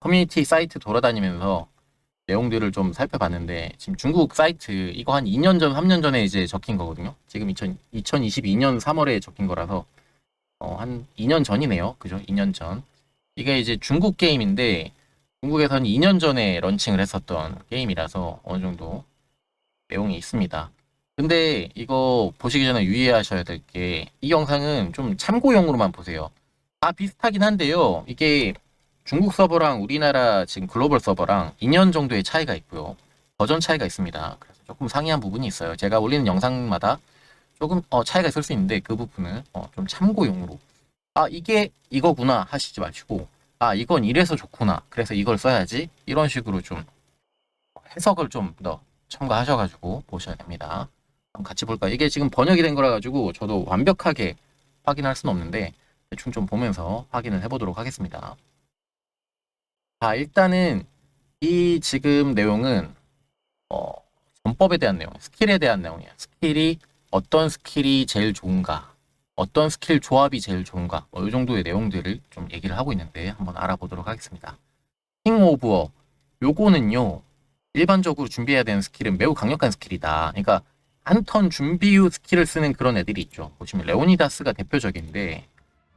커뮤니티 사이트 돌아다니면서 내용들을 좀 살펴봤는데 지금 중국 사이트 이거 한 2년 전, 3년 전에 이제 적힌 거거든요. 지금 2000, 2022년 3월에 적힌 거라서 어, 한 2년 전이네요. 그죠? 2년 전. 이게 이제 중국 게임인데 중국에서는 2년 전에 런칭을 했었던 게임이라서 어느 정도 내용이 있습니다. 근데 이거 보시기 전에 유의하셔야 될 게 이 영상은 좀 참고용으로만 보세요. 다 비슷하긴 한데요. 이게 중국 서버랑 우리나라 지금 글로벌 서버랑 2년 정도의 차이가 있고요. 버전 차이가 있습니다. 그래서 조금 상이한 부분이 있어요. 제가 올리는 영상마다 조금 어, 차이가 있을 수 있는데 그 부분은 어, 좀 참고용으로 아 이게 이거구나 하시지 마시고 아 이건 이래서 좋구나 그래서 이걸 써야지 이런 식으로 좀 해석을 좀 더 첨가하셔가지고 보셔야 됩니다. 한번 같이 볼까요? 이게 지금 번역이 된 거라 가지고 저도 완벽하게 확인할 수는 없는데 대충 좀 보면서 확인을 해보도록 하겠습니다. 자, 일단은 이 지금 내용은 어, 전법에 대한 내용, 스킬에 대한 내용이에요. 스킬이 어떤 스킬이 제일 좋은가, 어떤 스킬 조합이 제일 좋은가, 뭐 이 정도의 내용들을 좀 얘기를 하고 있는데 한번 알아보도록 하겠습니다. 킹 오브 워, 요거는요 일반적으로 준비해야 되는 스킬은 매우 강력한 스킬이다. 그러니까 한 턴 준비 후 스킬을 쓰는 그런 애들이 있죠. 보시면 레오니다스가 대표적인데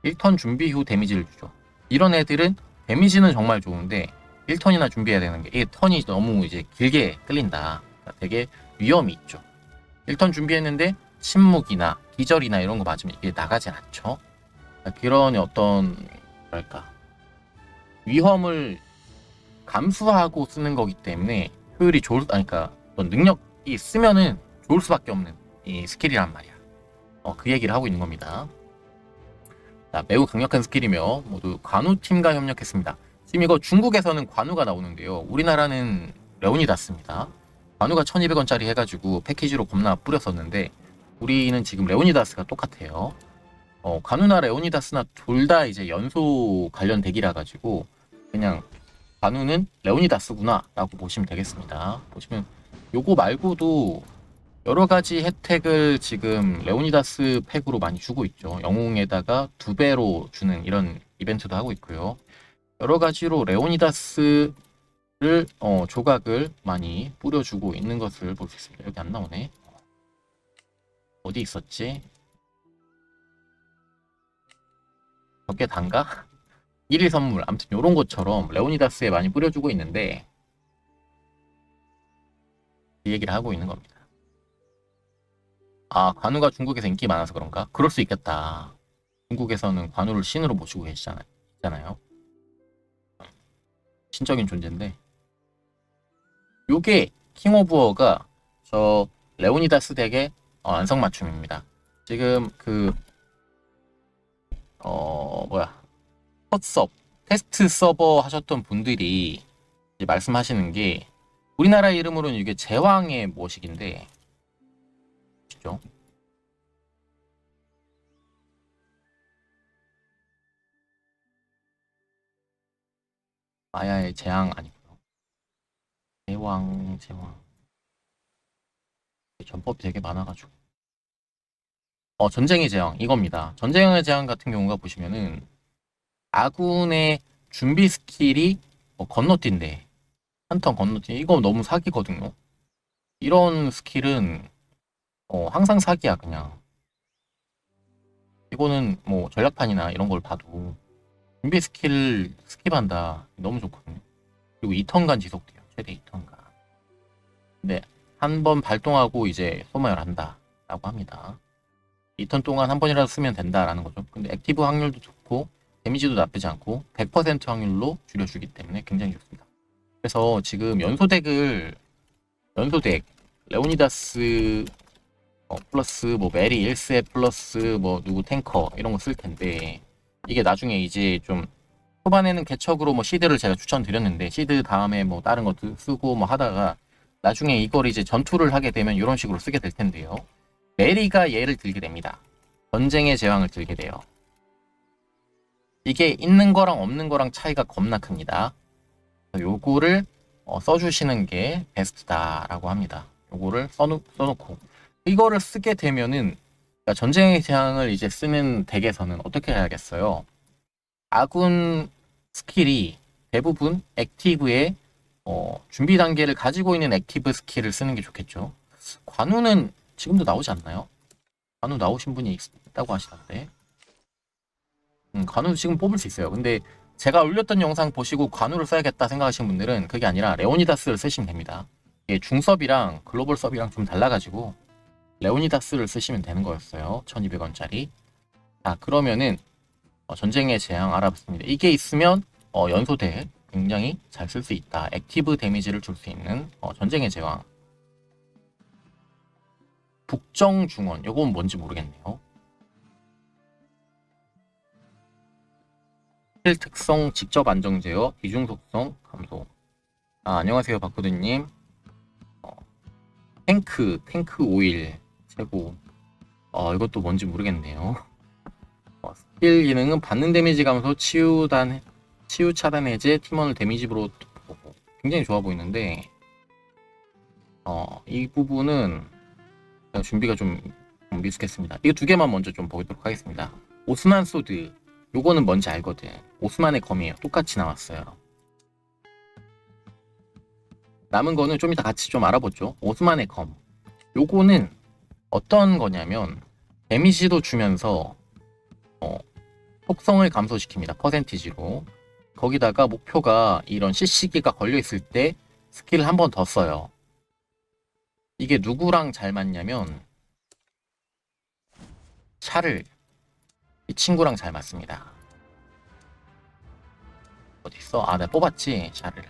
1턴 준비 후 데미지를 주죠. 이런 애들은 데미지는 정말 좋은데 1턴이나 준비해야 되는 게이 턴이 너무 이제 길게 끌린다. 그러니까 되게 위험이 있죠. 1턴 준비했는데 침묵이나 기절이나 이런 거 맞으면 이게 나가진 않죠. 그러니까 그런 어떤 뭐랄까 위험을 감수하고 쓰는 거기 때문에 효율이 좋을 아니 그러니까 어떤 능력이 쓰면은 좋을 수밖에 없는 이 스킬이란 말이야. 어, 그 얘기를 하고 있는 겁니다. 자, 매우 강력한 스킬이며 모두 관우 팀과 협력했습니다. 지금 이거 중국에서는 관우가 나오는데요. 우리나라는 레오니다스입니다. 관우가 1200원짜리 해가지고 패키지로 겁나 뿌렸었는데 우리는 지금 레오니다스가 똑같아요. 어, 관우나 레오니다스나 둘 다 이제 연소 관련 덱이라 가지고 그냥 관우는 레오니다스구나 라고 보시면 되겠습니다. 보시면 요거 말고도 여러 가지 혜택을 지금 레오니다스 팩으로 많이 주고 있죠. 영웅에다가 두 배로 주는 이런 이벤트도 하고 있고요. 여러 가지로 레오니다스를 어, 조각을 많이 뿌려주고 있는 것을 볼 수 있습니다. 여기 안 나오네. 어디 있었지? 저게 단가? 1일 선물. 아무튼 요런 것처럼 레오니다스에 많이 뿌려주고 있는데 이 얘기를 하고 있는 겁니다. 아, 관우가 중국에서 인기 많아서 그런가? 그럴 수 있겠다. 중국에서는 관우를 신으로 모시고 계시잖아요. 신적인 존재인데. 요게 킹 오브 워가 저 레오니다스 덱의 어, 안성맞춤입니다. 지금 그, 어, 뭐야. 헛섭, 테스트 서버 하셨던 분들이 말씀하시는 게 우리나라 이름으로는 이게 제왕의 모식인데 보시죠. 마야의 재앙 아니고요. 제왕, 제왕. 전법이 되게 많아가지고. 어, 전쟁의 재앙, 이겁니다. 전쟁의 재앙 같은 경우가 보시면은, 아군의 준비 스킬이 뭐 건너뛴대. 한턴 건너뛴, 이거 너무 사기거든요. 이런 스킬은 어, 항상 사기야, 그냥. 이거는 뭐 전략판이나 이런 걸 봐도 준비 스킬 스킵한다. 너무 좋거든요. 그리고 2턴간 지속돼요. 최대 2턴간. 근데 한 번 발동하고 이제 소모열 한다. 라고 합니다. 2턴 동안 한 번이라도 쓰면 된다라는 거죠. 근데 액티브 확률도 좋고 데미지도 나쁘지 않고 100% 확률로 줄여주기 때문에 굉장히 좋습니다. 그래서 지금 연소덱을 연소덱 레오니다스 어, 플러스 뭐 메리 1세 플러스 뭐 누구 탱커 이런 거 쓸 텐데 이게 나중에 이제 좀 초반에는 개척으로 뭐 시드를 제가 추천드렸는데 시드 다음에 뭐 다른 것도 쓰고 뭐 하다가 나중에 이걸 이제 전투를 하게 되면 이런 식으로 쓰게 될 텐데요. 메리가 얘를 들게 됩니다. 전쟁의 제왕을 들게 돼요. 이게 있는 거랑 없는 거랑 차이가 겁나 큽니다. 요거를 어, 써주시는 게 베스트다라고 합니다. 요거를 써놓, 써놓고 이거를 쓰게 되면은 그러니까 전쟁의 재앙을 이제 쓰는 덱에서는 어떻게 해야겠어요? 아군 스킬이 대부분 액티브의 어, 준비 단계를 가지고 있는 액티브 스킬을 쓰는 게 좋겠죠. 관우는 지금도 나오지 않나요? 관우 나오신 분이 있- 있다고 하시던데. 음, 관우도 지금 뽑을 수 있어요. 근데 제가 올렸던 영상 보시고 관우를 써야겠다 생각하시는 분들은 그게 아니라 레오니다스를 쓰시면 됩니다. 중섭이랑 글로벌 섭이랑 좀 달라가지고 레오니다스를 쓰시면 되는 거였어요. 1200원짜리. 자, 그러면은 어, 전쟁의 재앙 알아봤습니다. 이게 있으면 어, 연소대 굉장히 잘 쓸 수 있다. 액티브 데미지를 줄 수 있는 어, 전쟁의 제왕. 북정 중원. 요건 뭔지 모르겠네요. 힐 특성 직접 안정 제어, 이중 속성 감소. 아, 안녕하세요, 박구드님. 어, 탱크, 탱크 오일 최고. 어, 이것도 뭔지 모르겠네요. 어, 스킬 기능은 받는 데미지 감소, 치유단, 치유 차단 해제, 팀원을 데미지로 보고 굉장히 좋아 보이는데, 어, 이 부분은 준비가 좀 미숙했습니다. 이거 두 개만 먼저 좀 보도록 하겠습니다. 오스만 소드. 요거는 뭔지 알거든. 오스만의 검이에요. 똑같이 나왔어요. 남은 거는 좀 이따 같이 좀 알아보죠. 오스만의 검. 요거는 어떤 거냐면 데미지도 주면서 어, 속성을 감소시킵니다. 퍼센티지로. 거기다가 목표가 이런 CC기가 걸려 있을 때 스킬을 한 번 더 써요. 이게 누구랑 잘 맞냐면 샤를 이 친구랑 잘 맞습니다. 어디 있어? 아, 내가 뽑았지 샤를.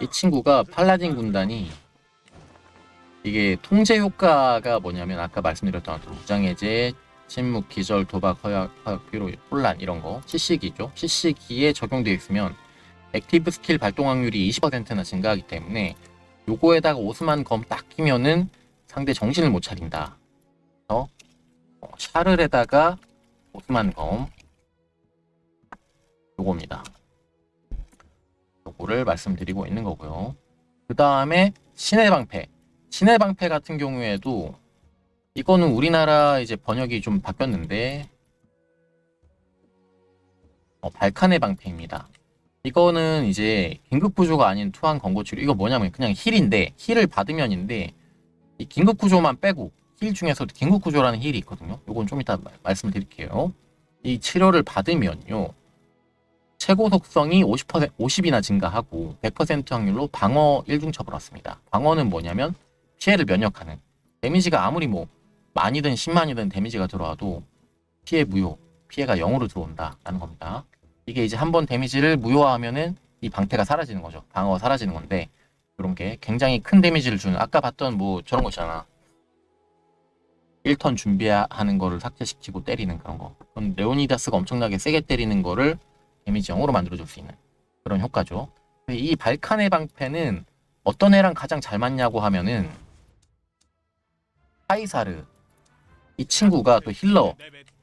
이 친구가 팔라딘 군단이 이게 통제 효과가 뭐냐면 아까 말씀드렸던 어떤 무장해제, 침묵, 기절, 도박, 허약, 허약, 피로, 혼란 이런 거 CC기죠. CC기에 적용되어 있으면 액티브 스킬 발동 확률이 20%나 증가하기 때문에 요거에다가 오스만 검 딱 끼면은 상대 정신을 못 차린다. 그래서 어, 샤를에다가 오스만 검 요겁니다. 요거를 말씀드리고 있는 거고요. 그 다음에 신의 방패. 신의 방패 같은 경우에도 이거는 우리나라 이제 번역이 좀 바뀌었는데 어, 발칸의 방패입니다. 이거는 이제 긴급 구조가 아닌 투한 권고 치료. 이거 뭐냐면 그냥 힐인데 힐을 받으면인데 이 긴급 구조만 빼고 힐 중에서도 긴급 구조라는 힐이 있거든요. 이건 좀 이따 말- 말씀을 드릴게요. 이 치료를 받으면요. 최고 속성이 50% 50이나 증가하고 100% 확률로 방어 1중 처벌 왔습니다. 방어는 뭐냐면 피해를 면역하는 데미지가 아무리 뭐 많이든 10만이든 데미지가 들어와도 피해 무효, 피해가 0으로 들어온다라는 겁니다. 이게 이제 한 번 데미지를 무효화하면은 이 방패가 사라지는 거죠. 방어가 사라지는 건데 이런 게 굉장히 큰 데미지를 주는 아까 봤던 뭐 저런 거 있잖아. 1턴 준비하는 거를 삭제시키고 때리는 그런 거. 그럼 레오니다스가 엄청나게 세게 때리는 거를 데미지 0으로 만들어줄 수 있는 그런 효과죠. 이 발칸의 방패는 어떤 애랑 가장 잘 맞냐고 하면은 카이사르 이 친구가 또 힐러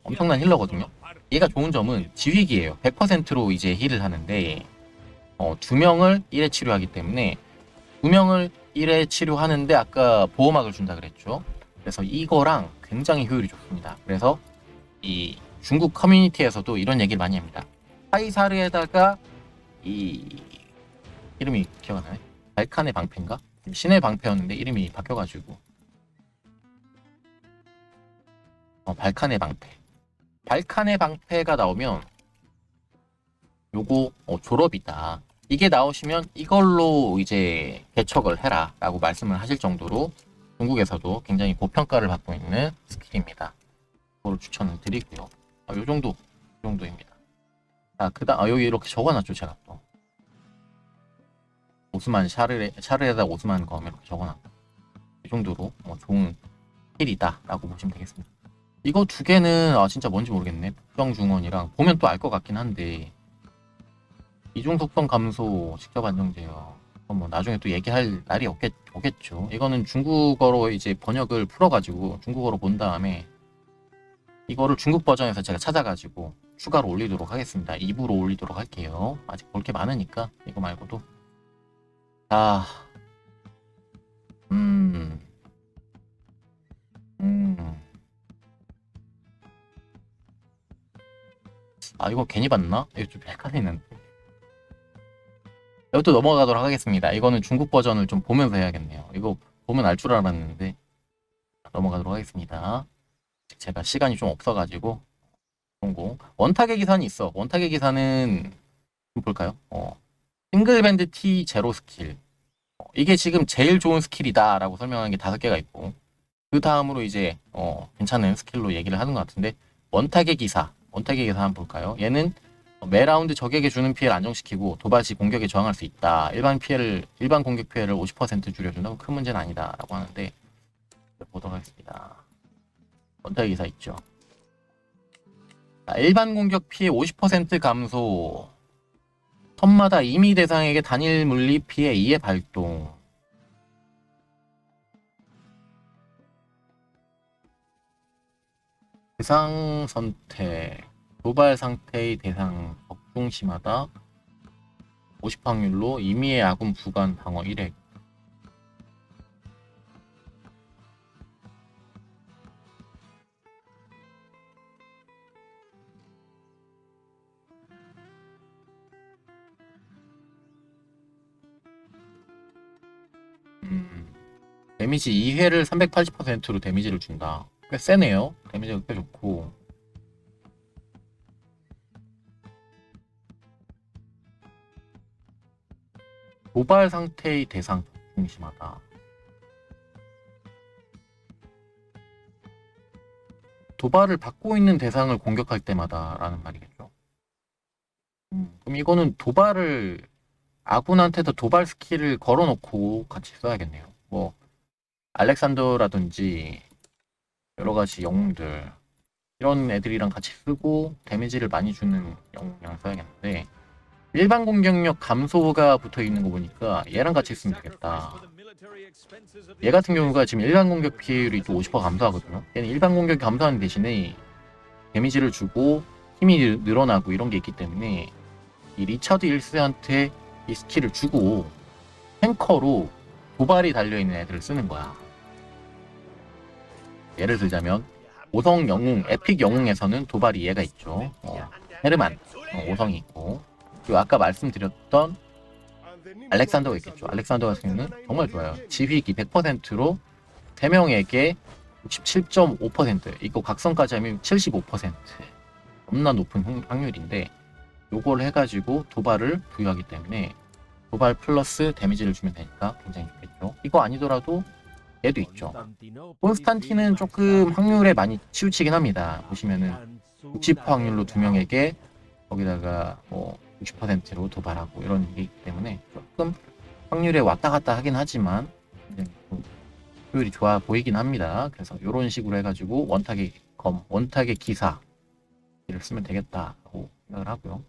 엄청난 힐러거든요. 얘가 좋은 점은 지휘기예요. 100%로 이제 힐을 하는데 어, 두 명을 1회 치료하기 때문에 두 명을 1회 치료하는데 아까 보호막을 준다 그랬죠. 그래서 이거랑 굉장히 효율이 좋습니다. 그래서 이 중국 커뮤니티에서도 이런 얘기를 많이 합니다. 카이사르에다가 이 이름이 기억 안 나네. 발칸의 방패인가? 신의 방패였는데 이름이 바뀌어가지고 어, 발칸의 방패. 발칸의 방패가 나오면 요거 어, 졸업이다. 이게 나오시면 이걸로 이제 개척을 해라 라고 말씀을 하실 정도로 중국에서도 굉장히 고평가를 받고 있는 스킬입니다. 그거를 추천을 드리고요. 아, 요 정도, 요 정도입니다. 자, 그 다음, 아, 여기 이렇게 적어놨죠, 제가 또. 오스만 샤르에, 샤르에다 오스만 검 이렇게 적어놨고. 이 정도로 어, 좋은 힐이다 라고 보시면 되겠습니다. 이거 두 개는 아 진짜 뭔지 모르겠네. 북경 중원이랑 보면 또 알 것 같긴 한데 이중 속성 감소 직접 안정제요. 뭐 나중에 또 얘기할 날이 없겠, 오겠죠. 이거는 중국어로 이제 번역을 풀어가지고 중국어로 본 다음에 이거를 중국 버전에서 제가 찾아가지고 추가로 올리도록 하겠습니다. 2부로 올리도록 할게요. 아직 볼 게 많으니까 이거 말고도 자, 아, 아 이거 괜히 봤나? 이거 좀 헷갈리는. 이것도 넘어가도록 하겠습니다. 이거는 중국 버전을 좀 보면서 해야겠네요. 이거 보면 알 줄 알았는데 넘어가도록 하겠습니다. 제가 시간이 좀 없어가지고 성공. 원탁의 기사는 있어. 원탁의 기사는 좀 볼까요? 어, 싱글밴드 T 제로 스킬. 어, 이게 지금 제일 좋은 스킬이다 라고 설명하는 게 다섯 개가 있고 그 다음으로 이제 어, 괜찮은 스킬로 얘기를 하는 것 같은데 원탁의 기사. 원탁의 기사 한번 볼까요? 얘는 매 라운드 적에게 주는 피해를 안정시키고 도발 시 공격에 저항할 수 있다. 일반 피해를 일반 공격 피해를 50% 줄여준다고 큰 문제는 아니다라고 하는데 보도록 하겠습니다. 원탁의 기사 있죠. 자, 일반 공격 피해 50% 감소. 턴마다 이미 대상에게 단일 물리 피해 2의 발동. 대상 선택. 도발 상태의 대상 적중 심하다. 50 확률로 이미의 아군 부관 방어 1획. 음, 데미지 2회를 380%로 데미지를 준다. 꽤 세네요. 데미지가 꽤 좋고. 도발 상태의 대상 중심하다. 도발을 받고 있는 대상을 공격할 때마다라는 말이겠죠. 음, 그럼 이거는 도발을 아군한테도 도발 스킬을 걸어놓고 같이 써야겠네요. 뭐 알렉산더라든지 여러 가지 영웅들 이런 애들이랑 같이 쓰고 데미지를 많이 주는 영웅이랑 써야겠는데 일반 공격력 감소가 붙어 있는 거 보니까 얘랑 같이 쓰면 되겠다. 얘 같은 경우가 지금 일반 공격 피해율이 또 50% 감소하거든요. 얘는 일반 공격 감소하는 대신에 데미지를 주고 힘이 늘- 늘어나고 이런 게 있기 때문에 이 리차드 1세한테 이 스킬을 주고 탱커로 도발이 달려있는 애들을 쓰는 거야. 예를 들자면 오성 영웅, 에픽 영웅에서는 도발이 얘가 있죠. 어, 헤르만, 어, 오성이 있고 그리고 아까 말씀드렸던 알렉산더가 있겠죠. 알렉산더 같은 경우는 정말 좋아요. 지휘기 100%로 3명에게 67.5% 이거 각성까지 하면 75% 너무나 높은 확- 확률인데 요걸 해가지고 도발을 부여하기 때문에 도발 플러스 데미지를 주면 되니까 굉장히 좋겠죠. 이거 아니더라도 얘도 있죠. 콘스탄틴은 조금 확률에 많이 치우치긴 합니다. 보시면은 60% 확률로 두 명에게 거기다가 뭐 60%로 도발하고 이런 게 있기 때문에 조금 확률에 왔다 갔다 하긴 하지만 굉장히 좀 효율이 좋아 보이긴 합니다. 그래서 이런 식으로 해가지고 원탁의 검, 원탁의 기사를 쓰면 되겠다고 생각을 하고요.